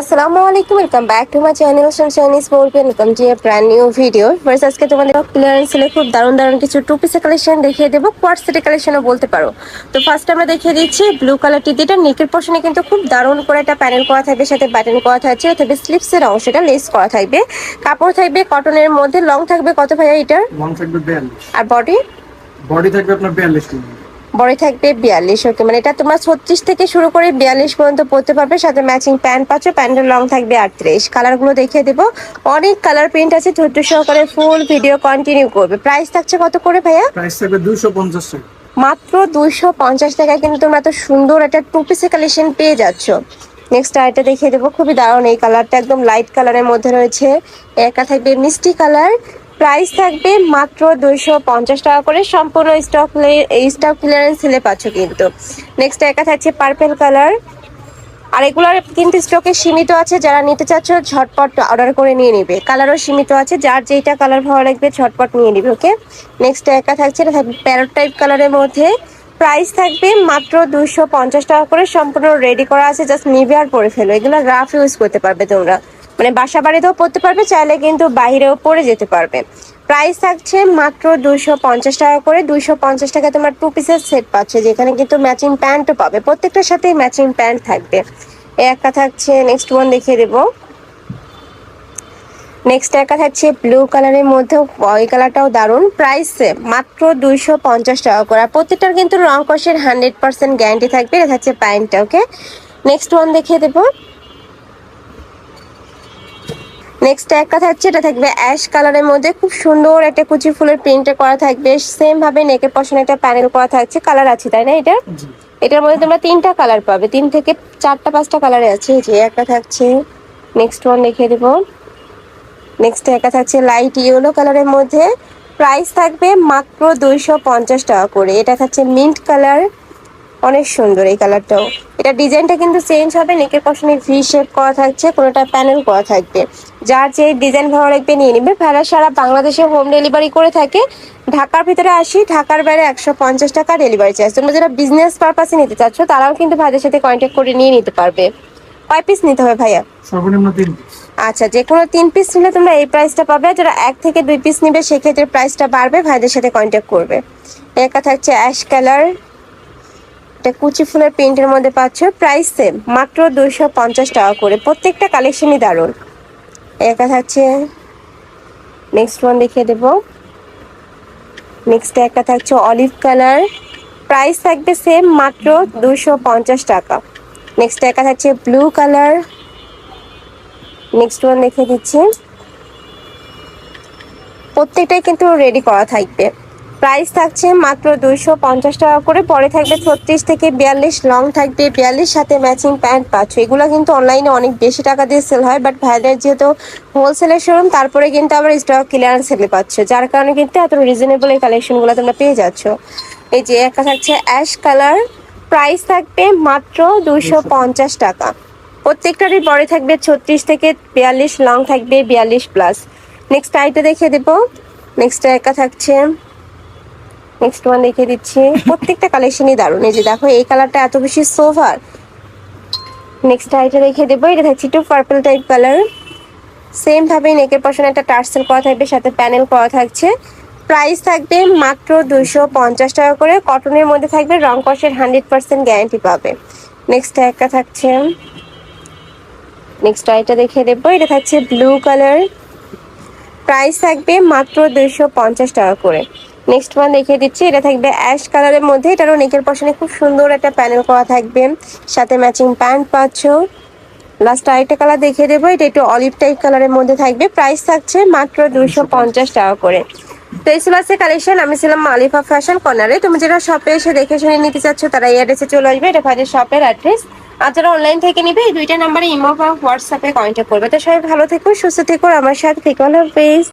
আসসালামু আলাইকুম welcome back to my channel sunshiny sport welcome to a brand new video first আজকে তোমাদের clearance সেলে খুব দারুণ দারুণ কিছু টু পিসের কালেকশন দেখিয়ে দেবো কোয়ার সেটের কালেকশনও বলতে পারো। তো ফার্স্ট আমরা দেখিয়ে দিচ্ছি ব্লু কালারটি যেটা নেকের পশনে কিন্তু খুব দারুণ করে একটা প্যানেল করা থাকবে সাথে বাটন করা থাকছে তবে স্লিপসের অংশটা লেস করা থাকবে। কাপড় থাকবে কটনের মধ্যে লং থাকবে কত ভাইয়া এটার? লং থাকবে আর বডি বডি থাকবে আপনার বিয়াল্লিশ কেজি বড় থাকবে বিয়াল্লিশ ওকে মানে এটা তোমার ছত্রিশ থেকে শুরু করে বিয়াল্লিশ পর্যন্ত পড়তে পারবে সাথে ম্যাচিং প্যান্ট পাচ্ছ প্যান্টের লং থাকবে আটত্রিশ। কালারগুলো দেখিয়ে দেবো। অনেক কালার প্রিন্ট আছে ধৈর্য সহকারে ফুল ভিডিও কন্টিনিউ করবে। প্রাইস থাকছে কত করে ভাইয়া? প্রাইস থাকবে দুশো পঞ্চাশ টাকা। মাত্র দুইশো পঞ্চাশ টাকায় কিন্তু তোমরা এত সুন্দর একটা টু পিসের কালেকশন পেয়ে যাচ্ছ। নেক্সট আরেকটা দেখিয়ে দেবো। খুবই দারুণ এই কালারটা একদম লাইট কালারের মধ্যে রয়েছে। একা থাকবে মিষ্টি কালার প্রাইস থাকবে মাত্র দুইশো পঞ্চাশ টাকা করে। সম্পূর্ণ স্টক এই স্টক ক্লিয়ারেন্স সেলে পাচ্ছ কিন্তু। নেক্সট একা থাকছে পার্পেল কালার আর এগুলোর কিন্তু স্টকে সীমিত আছে। যারা নিতে চাচ্ছ, ঝটপট অর্ডার করে নিয়ে নিবে। কালারও সীমিত আছে। যার যেটা কালার ভালো লাগবে, ঝটপট নিয়ে নিবে ওকে নেক্সট একা থাকছে, এটা থাকবে প্যারট টাইপ কালারের মধ্যে। প্রাইস থাকবে মাত্র দুশো পঞ্চাশ টাকা করে। সম্পূর্ণ রেডি করা আছে। জাস্ট নিবে আর পরে ফেলো। এগুলো রাফ ইউজ করতে পারবে তোমরা। মানে বাসা বাড়িতেও পড়তে পারবে, চাইলে কিন্তু বাইরেও পরে যেতে পারবে। প্রাইস থাকছে মাত্র দুশো পঞ্চাশ টাকা করে। দুশো পঞ্চাশ টাকা তোমার টু পিসের সেট পাচ্ছে, যেখানে কিন্তু ম্যাচিং প্যান্টও পাবে। প্রত্যেকটার সাথেই ম্যাচিং প্যান্ট থাকবে। এই একটা থাকছে নেক্সট ওয়ান দেখিয়ে দেবো। নেক্সট একটা থাকছে ব্লু কালারের মধ্যে ওই কালারটাও দারুণ। প্রাইস মাত্র দুইশো পঞ্চাশ টাকা করে। আর প্রত্যেকটার কিন্তু রং কষের হান্ড্রেড পার্সেন্ট গ্যারান্টি থাকবে। এটা থাকছে প্যান্টটা ওকে নেক্সট ওয়ান দেখিয়ে দেবো। নেক্সট একটা থাকছে এটা থাকবে অ্যাশ কালারের মধ্যে। খুব সুন্দর একটা কুচি ফুলের প্রিন্টে করা থাকবে। সেম ভাবে নেকের পশনে একটা প্যানেল করা থাকছে কালার আছে তাই না এটা? এটার মধ্যে তোমরা তিনটা কালার পাবে। তিন থেকে চারটা পাঁচটা কালারে আছে এই যে একটা থাকছে। নেক্সট ওয়ান দেখিয়ে দেবো। নেক্সট একটা থাকছে লাইট ইয়েলো কালারের মধ্যে। প্রাইস থাকবে মাত্র দুইশো পঞ্চাশ টাকা করে। এটা থাকছে মিন্ট কালার অনেক সুন্দর এই কালারটাও। এটা ডিজাইনটা কিন্তু চেঞ্জ হবে নেকের পশনে ভি শেপ করা থাকছে কোনোটা প্যানেল করা থাকবে। যার যে ডিজাইন ভালো লাগবে নিয়ে নিবে। ভাড়া সারা বাংলাদেশে হোম ডেলিভারি করে থাকে। ঢাকার ভিতরে আসি ঢাকার বাইরে একশো পঞ্চাশ টাকা ডেলিভারি চার্জ তোমরা যারা বিজনেস পারপাসে নিতে চাচ্ছ তারাও কিন্তু ভাইদের সাথে কন্ট্যাক্ট করে নিয়ে নিতে পারবে। কয় পিস নিতে হবে ভাইয়া? সর্বনিম্ন তিন আচ্ছা যে কোনো তিন পিস নিলে তোমরা এই প্রাইসটা পাবে। যারা এক থেকে দুই পিস নিবে সেক্ষেত্রে প্রাইসটা বাড়বে ভাইদের সাথে কন্ট্যাক্ট করবে। একা থাকছে অ্যাশ কালার এটা কুচি ফুলের প্রিন্টের মধ্যে পাচ্ছ প্রাইস সেম, মাত্র দুইশো পঞ্চাশ টাকা করে। প্রত্যেকটা কালেকশনই দারুণ। একা থাকছে নেক্সট ওয়ান দেখিয়ে দেবো। নেক্সট একটা থাকছে অলিভ কালার প্রাইস থাকবে সেম মাত্র দুশো পঞ্চাশ টাকা। নেক্সট একটা থাকছে ব্লু কালার নেক্সট ওয়ান দেখে দিচ্ছি। প্রত্যেকটাই কিন্তু রেডি করা থাকবে। প্রাইস থাকছে মাত্র দুইশো পঞ্চাশ টাকা করে। পরে থাকবে ছত্রিশ থেকে বিয়াল্লিশ, লং থাকবে বিয়াল্লিশ, সাথে ম্যাচিং প্যান্ট পাচ্ছ এগুলো কিন্তু অনলাইনে অনেক বেশি টাকা দিয়ে সেল হয় বাট ভাইদের যেহেতু হোলসেলের শোরুম তারপরে কিন্তু আবার স্টক ক্লিয়ারেন্স সেলে পাচ্ছ, যার কারণে কিন্তু এত রিজনেবল এই কালেকশনগুলো তোমরা পেয়ে যাচ্ছ। এই যে একটা থাকছে অ্যাশ কালার প্রাইস থাকবে মাত্র দুইশো পঞ্চাশ টাকা। প্রত্যেকটারই পরে থাকবে ছত্রিশ থেকে বিয়াল্লিশ, লং থাকবে বিয়াল্লিশ প্লাস নেক্সট আইটা দেখিয়ে দেবো। নেক্সট একা থাকছে নেক্সট ওয়ান দেখিয়ে দিচ্ছি। প্রত্যেকটা কালেকশনই দারুণ। এই যে দেখো, এই কালারটা এত বেশি সোভার নেক্সট আইটা দেখিয়ে দেবো। এটা থাকছে একটু পার্পল টাইপ কালার সেম ভাবে নেকের পশনে একটা টার্সেল করা থাকবে, সাথে প্যানেল করা থাকছে। প্রাইস থাকবে মাত্র দুশো পঞ্চাশ টাকা করে। কটনের মধ্যে থাকবে, রং কষের হান্ড্রেড পার্সেন্ট গ্যারান্টি পাবে। নেক্সট একটা থাকছে। নেক্সট আইটা দেখিয়ে দেবো। এটা থাকছে ব্লু কালার প্রাইস থাকবে মাত্র দুইশো পঞ্চাশ টাকা করে। নেক্সট ওয়ান দেখিয়ে দিচ্ছি, এটা থাকবে অ্যাশ কালারের মধ্যে। এটারও নেকের পশনে খুব সুন্দর একটা প্যানেল করা থাকবে। সাথে ম্যাচিং প্যান্ট পাচ্ছ। লাস্ট আরেকটা কালার দেখিয়ে দেবো, এটা একটু অলিভ টাইপ কালারের মধ্যে থাকবে। প্রাইস থাকছে মাত্র দুইশো পঞ্চাশ টাকা করে। তো এই ছিল কালেকশন আমি ছিলাম মালিফা ফ্যাশন কর্নারে তুমি যারা শপে এসে দেখে শুনে নিতে চাচ্ছ, তারা এই অ্যাড্রেসে চলে আসবে। এটা ভাইদের শপের অ্যাড্রেস আর যারা অনলাইন থেকে নিবে, এই দুইটা নাম্বারে ইমো বা হোয়াটসঅ্যাপে কন্ট্যাক্ট করবে। তো সবাই ভালো থেকো, সুস্থ থেকো, আমার সাথে থেকো। হাফেজ।